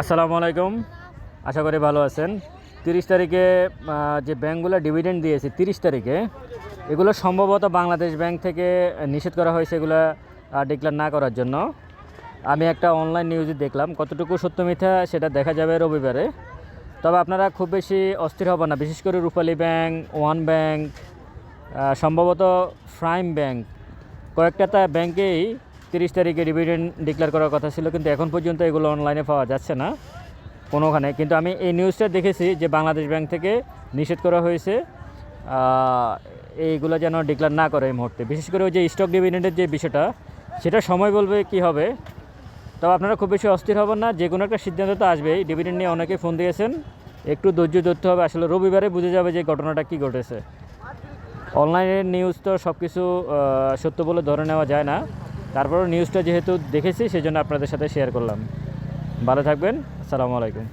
আসসালামু আলাইকুম। আশা করি ভালো আছেন। তিরিশ তারিখে যে ব্যাঙ্কগুলো ডিভিডেন্ড দিয়েছে তিরিশ তারিখে, এগুলো সম্ভবত বাংলাদেশ ব্যাংক থেকে নিষেধ করা হয়েছে এগুলো ডিক্লেয়ার না করার জন্য। আমি একটা অনলাইন নিউজে দেখলাম, কতটুকু সত্য মিথ্যা সেটা দেখা যাবে রবিবারে। তবে আপনারা খুব বেশি অস্থির হবেন না, বিশেষ করে রূপালী ব্যাংক, ওয়ান ব্যাংক সম্ভবত প্রাইম ব্যাংক। কয়েকটা ব্যাংকেই তিরিশ তারিখে ডিভিডেন্ড ডিক্লেয়ার করার কথা ছিল, কিন্তু এখন পর্যন্ত এগুলো অনলাইনে পাওয়া যাচ্ছে না কোনোখানে। কিন্তু আমি এই নিউজটা দেখেছি যে বাংলাদেশ ব্যাংক থেকে নিষেধ করা হয়েছে এইগুলো যেন ডিক্লেয়ার না করে এই মুহূর্তে। বিশেষ করে ওই যে স্টক ডিভিডেন্ডের যে বিষয়টা, সেটা সময় বলবে কি হবে তবে আপনারা খুব বেশি অস্থির হবেন না। যে কোনো একটা সিদ্ধান্ত তো আসবেই। ডিভিডেন্ড নিয়ে অনেকে ফোন দিয়েছেন, একটু ধৈর্য ধরতে হবে। আসলে রবিবারে বুঝে যাবে যে ঘটনাটা কী ঘটেছে। অনলাইনের নিউজ তো সব কিছু সত্য বলে ধরে নেওয়া যায় না। তারপরও নিউজটা যেহেতু দেখেছি সেই জন্য আপনাদের সাথে শেয়ার করলাম। ভালো থাকবেন আসসালামু আলাইকুম।